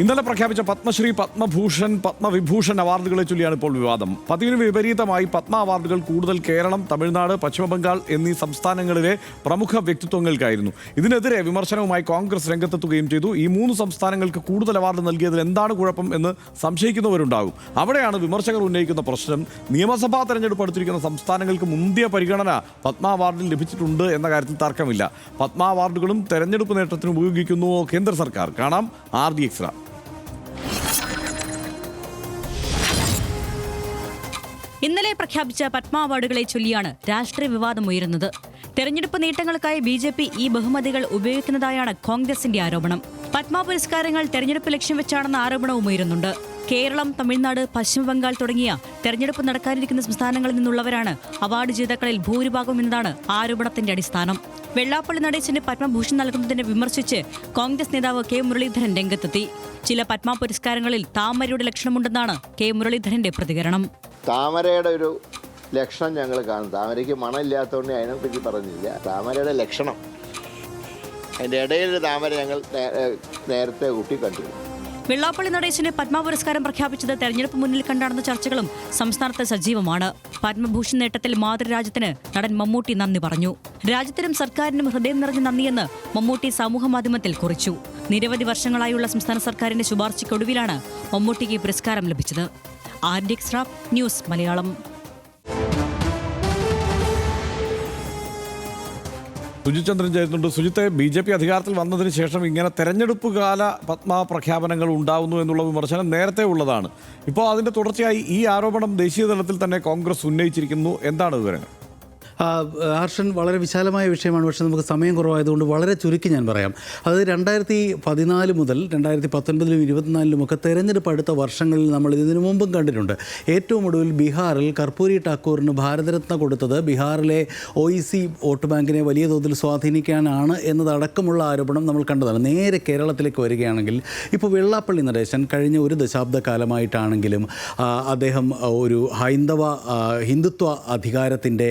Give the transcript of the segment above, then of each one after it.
ഇന്നലെ പ്രഖ്യാപിച്ച പത്മശ്രീ പത്മഭൂഷൺ പത്മവിഭൂഷൺ അവാർഡുകളെ ചൊല്ലിയാണ് ഇപ്പോൾ വിവാദം. പതിവിന് വിപരീതമായി പത്മ അവാർഡുകൾ കൂടുതൽ കേരളം തമിഴ്നാട് പശ്ചിമബംഗാൾ എന്നീ സംസ്ഥാനങ്ങളിലെ പ്രമുഖ വ്യക്തിത്വങ്ങൾക്കായിരുന്നു. ഇതിനെതിരെ വിമർശനവുമായി കോൺഗ്രസ് രംഗത്തെത്തുകയും ചെയ്തു. ഈ മൂന്ന് സംസ്ഥാനങ്ങൾക്ക് കൂടുതൽ അവാർഡ് നൽകിയതിൽ എന്താണ് കുഴപ്പം എന്ന് സംശയിക്കുന്നവരുണ്ടാകും. അവിടെയാണ് വിമർശകർ ഉന്നയിക്കുന്ന പ്രശ്നം. നിയമസഭാ തെരഞ്ഞെടുപ്പ് അടുത്തിരിക്കുന്ന സംസ്ഥാനങ്ങൾക്ക് മുന്തിയ പരിഗണന പത്മ അവാർഡിൽ ലഭിച്ചിട്ടുണ്ട് എന്ന കാര്യത്തിൽ തർക്കമില്ല. പത്മ അവാർഡുകളും തെരഞ്ഞെടുപ്പ് നേട്ടത്തിന് ഉപയോഗിക്കുന്നുവോ കേന്ദ്ര സർക്കാർ. കാണാം ആർ ഡി എക്സ്ട്രാ ഇന്നലെ പ്രഖ്യാപിച്ച പത്മ അവാർഡുകളെ ചൊല്ലിയാണ് രാഷ്ട്രീയ വിവാദം ഉയരുന്നത്. തെരഞ്ഞെടുപ്പ് നേട്ടങ്ങൾക്കായി ബി ജെ പി ഈ ബഹുമതികൾ ഉപയോഗിക്കുന്നതായാണ് കോൺഗ്രസിന്റെ ആരോപണം. പത്മ പുരസ്കാരങ്ങൾ തെരഞ്ഞെടുപ്പ് ലക്ഷ്യം വെച്ചാണെന്ന ആരോപണവും ഉയരുന്നുണ്ട്. കേരളം തമിഴ്നാട് പശ്ചിമബംഗാൾ തുടങ്ങിയ തെരഞ്ഞെടുപ്പ് നടക്കാനിരിക്കുന്ന സംസ്ഥാനങ്ങളിൽ നിന്നുള്ളവരാണ് അവാർഡ് ജേതാക്കളിൽ ഭൂരിഭാഗം എന്നതാണ് ആരോപണത്തിന്റെ അടിസ്ഥാനം. വെള്ളാപ്പള്ളി നടേശന് പത്മഭൂഷൺ നൽകുന്നതിനെ വിമർശിച്ച് കോൺഗ്രസ് നേതാവ് കെ മുരളീധരൻ രംഗത്തെത്തി. ചില പത്മ പുരസ്കാരങ്ങളിൽ താമരയുടെ ലക്ഷണമുണ്ടെന്നാണ് കെ മുരളീധരന്റെ പ്രതികരണം. താമരയുടെ ഒരു ലക്ഷണം ഞങ്ങൾ കാണും. താമരയ്ക്ക് മണമില്ലാത്തതുകൊണ്ട് അതിനെപ്പറ്റി പറഞ്ഞില്ല. താമരയുടെ ലക്ഷണം. അതിന്റെ ഇടയിൽ താമര ഞങ്ങൾ നേരത്തെ കൂട്ടി കണ്ടു. വെള്ളാപ്പള്ളി നടേശന് പത്മ പുരസ്കാരം പ്രഖ്യാപിച്ചത് തെരഞ്ഞെടുപ്പ് മുന്നിൽ കണ്ടാണെന്ന ചർച്ചകളും സംസ്ഥാനത്ത് സജീവമാണ്. പത്മഭൂഷൺ നേട്ടത്തിൽ മാതൃരാജ്യത്തിന് നടൻ മമ്മൂട്ടി നന്ദി പറഞ്ഞു. രാജ്യത്തിനും സർക്കാരിനും ഹൃദയം നിറഞ്ഞ നന്ദിയെന്ന് മമ്മൂട്ടി സമൂഹമാധ്യമത്തിൽ കുറിച്ചു. നിരവധി വർഷങ്ങളായുള്ള സംസ്ഥാന സർക്കാരിന്റെ ശുപാർശയ്ക്കൊടുവിലാണ് മമ്മൂട്ടിക്ക് പുരസ്കാരം ലഭിച്ചത്. ന്യൂസ് മലയാളം. സുജിത് ചന്ദ്രൻ ചേരുന്നുണ്ട് സുജിത്തെ ബി ജെ പി അധികാരത്തിൽ വന്നതിന് ശേഷം ഇങ്ങനെ തെരഞ്ഞെടുപ്പ് കാല പത്മ പ്രഖ്യാപനങ്ങൾ ഉണ്ടാവുന്നു എന്നുള്ള വിമർശനം നേരത്തെ ഉള്ളതാണ്. ഇപ്പോൾ അതിന്റെ തുടർച്ചയായി ഈ ആരോപണം ദേശീയ തലത്തിൽ തന്നെ കോൺഗ്രസ് ഉന്നയിച്ചിരിക്കുന്നു. എന്താണ് വിവരങ്ങൾ? ഹർഷൻ വളരെ വിശാലമായ വിഷയമാണ്. പക്ഷേ നമുക്ക് സമയം കുറവായതുകൊണ്ട് വളരെ ചുരുക്കി ഞാൻ പറയാം. അതായത് രണ്ടായിരത്തി പതിനാല് മുതൽ രണ്ടായിരത്തി പത്തൊൻപതിലും ഇരുപത്തിനാലിലും ഒക്കെ തെരഞ്ഞെടുപ്പ് അടുത്ത വർഷങ്ങളിൽ നമ്മൾ ഇതിനു മുമ്പും കണ്ടിട്ടുണ്ട്. ഏറ്റവും ഒടുവിൽ ബീഹാറിൽ കർപ്പൂരി ടാക്കൂറിന് ഭാരതരത്ന കൊടുത്തത് ബീഹാറിലെ ഒ ഇ സി വോട്ട് ബാങ്കിനെ വലിയ തോതിൽ സ്വാധീനിക്കാനാണ് എന്നതടക്കമുള്ള ആരോപണം നമ്മൾ കണ്ടതാണ്. നേരെ കേരളത്തിലേക്ക് വരികയാണെങ്കിൽ ഇപ്പോൾ വെള്ളാപ്പള്ളി നടേശൻ കഴിഞ്ഞ ഒരു ദശാബ്ദ കാലമായിട്ടാണെങ്കിലും അദ്ദേഹം ഒരു ഹൈന്ദവ ഹിന്ദുത്വ അധികാരത്തിന്റെ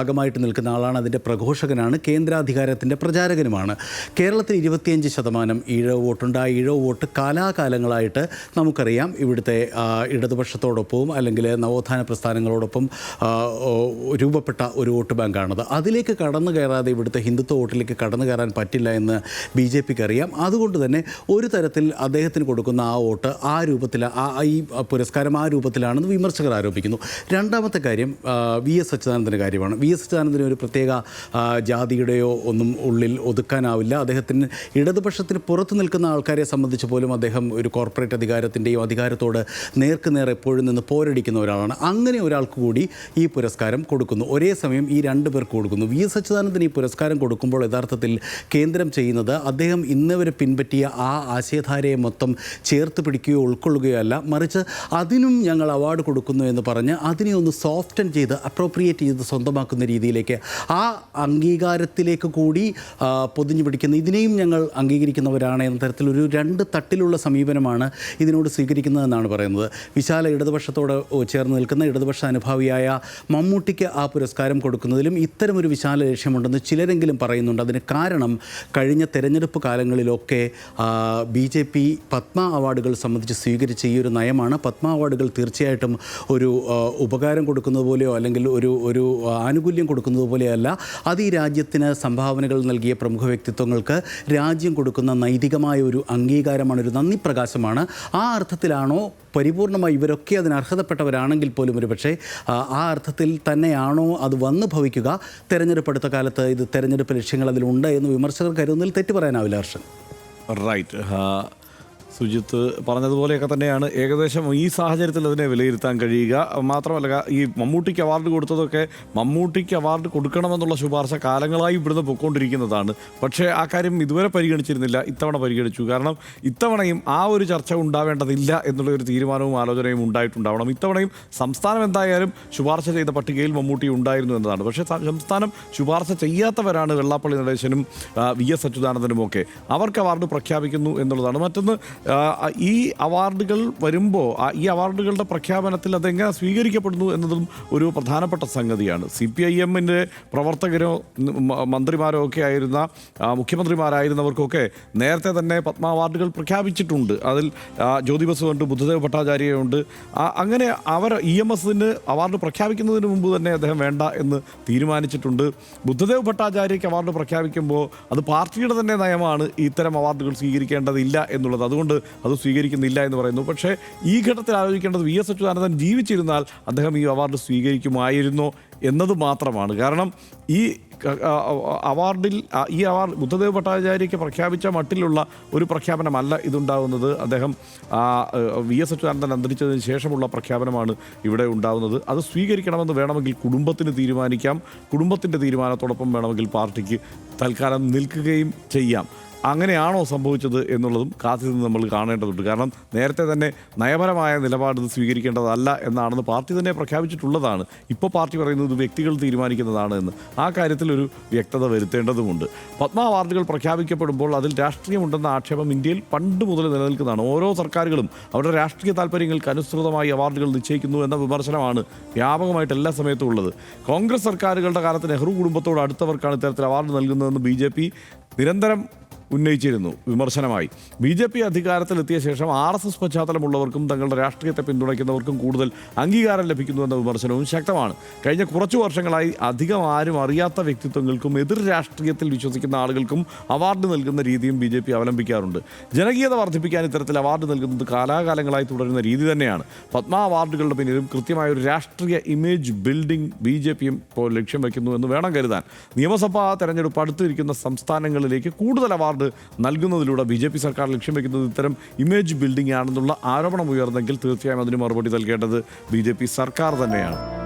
ഭാഗമായിട്ട് നിൽക്കുന്ന ആളാണ്. അതിന്റെ പ്രഘോഷകനാണ് കേന്ദ്രാധികാരത്തിന്റെ പ്രചാരകനുമാണ്. കേരളത്തിൽ ഇരുപത്തിയഞ്ച് ശതമാനം ഈഴവ് വോട്ടുണ്ട് ആ ഈഴവ് വോട്ട് കാലാകാലങ്ങളായിട്ട് നമുക്കറിയാം. ഇവിടുത്തെ ഇടതുപക്ഷത്തോടൊപ്പവും അല്ലെങ്കിൽ നവോത്ഥാന പ്രസ്ഥാനങ്ങളോടൊപ്പം രൂപപ്പെട്ട ഒരു വോട്ട് ബാങ്കാണത്. അതിലേക്ക് കടന്നു കയറാതെ ഇവിടുത്തെ ഹിന്ദുത്വ വോട്ടിലേക്ക് കടന്നു കയറാൻ പറ്റില്ല എന്ന് ബി ജെ പിക്ക് അറിയാം. അതുകൊണ്ട് തന്നെ ഒരു തരത്തിൽ അദ്ദേഹത്തിന് കൊടുക്കുന്ന ആ വോട്ട് ആ രൂപത്തിൽ ആ ഈ പുരസ്കാരം ആ രൂപത്തിലാണെന്ന് വിമർശകർ ആരോപിക്കുന്നു. രണ്ടാമത്തെ കാര്യം വി എസ് അച്യുതാനന്ദന്റെ കാര്യമാണ്. വി എസ് ഒരു പ്രത്യേക ജാതിയുടെയോ ഒന്നും ഉള്ളിൽ ഒതുക്കാനാവില്ല. അദ്ദേഹത്തിന് ഇടതുപക്ഷത്തിന് പുറത്തു നിൽക്കുന്ന ആൾക്കാരെ സംബന്ധിച്ച് പോലും അദ്ദേഹം ഒരു കോർപ്പറേറ്റ് അധികാരത്തിന്റെയും അധികാരത്തോട് നേർക്ക് നേർ എപ്പോഴും നിന്ന് പോരടിക്കുന്ന ഒരാളാണ്. അങ്ങനെ ഒരാൾക്ക് കൂടി ഈ പുരസ്കാരം കൊടുക്കുന്നു. ഒരേ സമയം ഈ രണ്ട് പേർക്ക് കൊടുക്കുന്നു. വി. എസ്. അച്യുതാനന്ദന് ഈ പുരസ്കാരം കൊടുക്കുമ്പോൾ യഥാർത്ഥത്തിൽ കേന്ദ്രം ചെയ്യുന്നത് അദ്ദേഹം ഇന്നവരെ പിൻപറ്റിയ ആ ആശയധാരയെ മൊത്തം ചേർത്ത് പിടിക്കുകയോ ഉൾക്കൊള്ളുകയോ അല്ല. മറിച്ച് അതിനും ഞങ്ങൾ അവാർഡ് കൊടുക്കുന്നു എന്ന് പറഞ്ഞ് അതിനെ ഒന്ന് സോഫ്റ്റൻ ചെയ്ത് അപ്രോപ്രിയേറ്റ് ചെയ്ത് സ്വന്തമാക്കുന്ന രീതിയിലേക്ക് ആ അംഗീകാരത്തിലേക്ക് കൂടി പൊതിഞ്ഞു പിടിക്കുന്ന ഇതിനെയും ഞങ്ങൾ അംഗീകരിക്കുന്നവരാണ് എന്ന തരത്തിലൊരു രണ്ട് തട്ടിലുള്ള സമീപനമാണ് ഇതിനോട് സ്വീകരിക്കുന്നതെന്നാണ് പറയുന്നത്. വിശാല ഇടതുപക്ഷത്തോട് ചേർന്ന് നിൽക്കുന്ന ഇടതുപക്ഷ അനുഭാവിയായ മമ്മൂട്ടിക്ക് ആ പുരസ്കാരം കൊടുക്കുന്നതിലും ഇത്തരമൊരു വിശാല ലക്ഷ്യമുണ്ടെന്ന് ചിലരെങ്കിലും പറയുന്നുണ്ട്. അതിന് കാരണം കഴിഞ്ഞ തെരഞ്ഞെടുപ്പ് കാലങ്ങളിലൊക്കെ ബി ജെ പി പത്മ അവാർഡുകൾ സംബന്ധിച്ച് സ്വീകരിച്ച ഈ ഒരു നയമാണ്. പത്മ അവാർഡുകൾ തീർച്ചയായിട്ടും ഒരു ഉപകാരം കൊടുക്കുന്നത് പോലെയോ അല്ലെങ്കിൽ ഒരു ഒരു ആനുകൂല്യം കൊടുക്കുന്നത് പോലെയല്ല അത് ഈ രാജ്യത്തിന് സംഭാവനകൾ നൽകിയ പ്രമുഖ വ്യക്തിത്വങ്ങൾക്ക് രാജ്യം കൊടുക്കുന്ന നൈതികമായ ഒരു അംഗീകാരമാണ് ഒരു നന്ദി പ്രകാശമാണ് ആ അർത്ഥത്തിലാണോ പരിപൂർണമായി ഇവരൊക്കെ അതിന് അർഹതപ്പെട്ടവരാണെങ്കിൽ പോലും ഒരു പക്ഷേ ആ അർത്ഥത്തിൽ തന്നെയാണോ അത് വന്നു ഭവിക്കുക? തെരഞ്ഞെടുപ്പ് അടുത്ത കാലത്ത് ഇത് തെരഞ്ഞെടുപ്പ് ലക്ഷ്യങ്ങൾ അതിലുണ്ട് എന്ന് വിമർശകർ കരുതുന്നതിൽ തെറ്റ് പറയാനാവില്ല ഹർഷൻ. റൈറ്റ് സുജിത്ത് പറഞ്ഞതുപോലെയൊക്കെ തന്നെയാണ്. ഏകദേശം ഈ സാഹചര്യത്തിൽ അതിനെ വിലയിരുത്താൻ കഴിയുക. മാത്രമല്ല ഈ മമ്മൂട്ടിക്ക് അവാർഡ് കൊടുത്തതൊക്കെ മമ്മൂട്ടിക്ക് അവാർഡ് കൊടുക്കണമെന്നുള്ള ശുപാർശ കാലങ്ങളായി ഇവിടുന്ന് പൊയ്ക്കൊണ്ടിരിക്കുന്നതാണ്. പക്ഷേ ആ കാര്യം ഇതുവരെ പരിഗണിച്ചിരുന്നില്ല. ഇത്തവണ പരിഗണിച്ചു. കാരണം ഇത്തവണയും ആ ഒരു ചർച്ച ഉണ്ടാവേണ്ടതില്ല എന്നുള്ള ഒരു തീരുമാനവും ആലോചനയും ഉണ്ടായിട്ടുണ്ടാവണം. ഇത്തവണയും സംസ്ഥാനം എന്തായാലും ശുപാർശ ചെയ്ത പട്ടികയിൽ മമ്മൂട്ടി ഉണ്ടായിരുന്നു എന്നതാണ്. പക്ഷേ സംസ്ഥാനം ശുപാർശ ചെയ്യാത്തവരാണ് വെള്ളാപ്പള്ളി നടേശനും വി എസ് അച്യുതാനന്ദനും ഒക്കെ അവർക്ക് അവാർഡ് പ്രഖ്യാപിക്കുന്നു എന്നുള്ളതാണ്. മറ്റൊന്ന് ഈ അവാർഡുകൾ വരുമ്പോൾ ഈ അവാർഡുകളുടെ പ്രഖ്യാപനത്തിൽ അതെങ്ങനെ സ്വീകരിക്കപ്പെടുന്നു എന്നതും ഒരു പ്രധാനപ്പെട്ട സംഗതിയാണ്. സി പി ഐ എമ്മിന്റെ പ്രവർത്തകരോ മന്ത്രിമാരോ ഒക്കെ ആയിരുന്ന മുഖ്യമന്ത്രിമാരായിരുന്നവർക്കൊക്കെ നേരത്തെ തന്നെ പത്മ അവാർഡുകൾ പ്രഖ്യാപിച്ചിട്ടുണ്ട്. അതിൽ ജ്യോതി ബസുണ്ട് ബുദ്ധദേവ് ഭട്ടാചാര്യയുണ്ട്. അങ്ങനെ അവർ ഇ എം എസിന് അവാർഡ് പ്രഖ്യാപിക്കുന്നതിന് മുമ്പ് തന്നെ അദ്ദേഹം വേണ്ട എന്ന് തീരുമാനിച്ചിട്ടുണ്ട്. ബുദ്ധദേവ് ഭട്ടാചാര്യയ്ക്ക് അവാർഡ് പ്രഖ്യാപിക്കുമ്പോൾ അത് പാർട്ടിയുടെ തന്നെ നയമാണ് ഇത്തരം അവാർഡുകൾ സ്വീകരിക്കേണ്ടതില്ല എന്നുള്ളത്. അതുകൊണ്ട് അത് സ്വീകരിക്കുന്നില്ല എന്ന് പറയുന്നു. പക്ഷേ ഈ ഘട്ടത്തിൽ ആലോചിക്കേണ്ടത് വി എസ് അച്യുതാനന്ദൻ ജീവിച്ചിരുന്നാൽ അദ്ദേഹം ഈ അവാർഡ് സ്വീകരിക്കുമായിരുന്നോ എന്നത് മാത്രമാണ്. കാരണം ഈ അവാർഡിൽ ഈ അവാർഡ് ബുദ്ധദേവ് ഭട്ടാചാര്യയ്ക്ക് പ്രഖ്യാപിച്ച മട്ടിലുള്ള ഒരു പ്രഖ്യാപനമല്ല ഇതുണ്ടാകുന്നത് അദ്ദേഹം വി എസ് അച്യുതാനന്ദൻ അന്തരിച്ചതിന് ശേഷമുള്ള പ്രഖ്യാപനമാണ് ഇവിടെ ഉണ്ടാകുന്നത് അത് സ്വീകരിക്കണമെന്ന് വേണമെങ്കിൽ കുടുംബത്തിന് തീരുമാനിക്കാം. കുടുംബത്തിന്റെ തീരുമാനത്തോടൊപ്പം വേണമെങ്കിൽ പാർട്ടിക്ക് തൽക്കാലം നിൽക്കുകയും ചെയ്യാം. അങ്ങനെയാണോ സംഭവിച്ചത് എന്നുള്ളതും കാത്തിരുന്ന് നമ്മൾ കാണേണ്ടതുണ്ട്. കാരണം നേരത്തെ തന്നെ നയപരമായ നിലപാട് സ്വീകരിക്കേണ്ടതല്ല എന്നാണെന്ന് പാർട്ടി തന്നെ പ്രഖ്യാപിച്ചിട്ടുള്ളതാണ്. ഇപ്പോൾ പാർട്ടി പറയുന്നത് വ്യക്തികൾ തീരുമാനിക്കുന്നതാണ് എന്ന്. ആ കാര്യത്തിൽ ഒരു വ്യക്തത വരുത്തേണ്ടതുമുണ്ട്. പത്മ അവാർഡുകൾ പ്രഖ്യാപിക്കപ്പെടുമ്പോൾ അതിൽ രാഷ്ട്രീയമുണ്ടെന്ന ആക്ഷേപം ഇന്ത്യയിൽ പണ്ട് മുതൽ നിലനിൽക്കുന്നതാണ്. ഓരോ സർക്കാരുകളും അവരുടെ രാഷ്ട്രീയ താല്പര്യങ്ങൾക്ക് അനുസൃതമായി അവാർഡുകൾ നിശ്ചയിക്കുന്നു എന്ന വിമർശനമാണ് വ്യാപകമായിട്ട് എല്ലാ സമയത്തും ഉള്ളത്. കോൺഗ്രസ് സർക്കാരുകളുടെ കാലത്ത് നെഹ്റു കുടുംബത്തോട് അടുത്തവർക്കാണ് ഇത്തരത്തിൽ അവാർഡ് നൽകുന്നതെന്ന് ബി നിരന്തരം ഉന്നയിച്ചിരുന്നു. വിമർശനമായി. ബി ജെ പി അധികാരത്തിലെത്തിയ ശേഷം ആർ എസ് എസ് പശ്ചാത്തലമുള്ളവർക്കും തങ്ങളുടെ രാഷ്ട്രീയത്തെ പിന്തുണയ്ക്കുന്നവർക്കും കൂടുതൽ അംഗീകാരം ലഭിക്കുന്നുവെന്ന വിമർശനവും ശക്തമാണ്. കഴിഞ്ഞ കുറച്ചു വർഷങ്ങളായി അധികം ആരും അറിയാത്ത വ്യക്തിത്വങ്ങൾക്കും എതിർ രാഷ്ട്രീയത്തിൽ വിശ്വസിക്കുന്ന ആളുകൾക്കും അവാർഡ് നൽകുന്ന രീതിയും ബി ജെ പി അവലംബിക്കാറുണ്ട്. ജനകീയത വർദ്ധിപ്പിക്കാൻ ഇത്തരത്തിൽ അവാർഡ് നൽകുന്നത് കാലാകാലങ്ങളായി തുടരുന്ന രീതി തന്നെയാണ്. പത്മ അവാർഡുകളുടെ പിന്നിലും കൃത്യമായ ഒരു രാഷ്ട്രീയ ഇമേജ് ബിൽഡിംഗ് ബി ജെ പിയും ഇപ്പോൾ ലക്ഷ്യം വയ്ക്കുന്നു എന്ന് വേണം കരുതാൻ. നിയമസഭാ തെരഞ്ഞെടുപ്പ് അടുത്തിരിക്കുന്ന സംസ്ഥാനങ്ങളിലേക്ക് കൂടുതൽ അവാർഡ് നൽകുന്നതിലൂടെ ബി ജെ പി സർക്കാർ ലക്ഷ്യം വയ്ക്കുന്നത് ഇത്തരം ഇമേജ് ബിൽഡിംഗ് ആണെന്നുള്ള ആരോപണം ഉയർന്നെങ്കിൽ തീർച്ചയായും അതിന് മറുപടി നൽകേണ്ടത് ബി സർക്കാർ തന്നെയാണ്.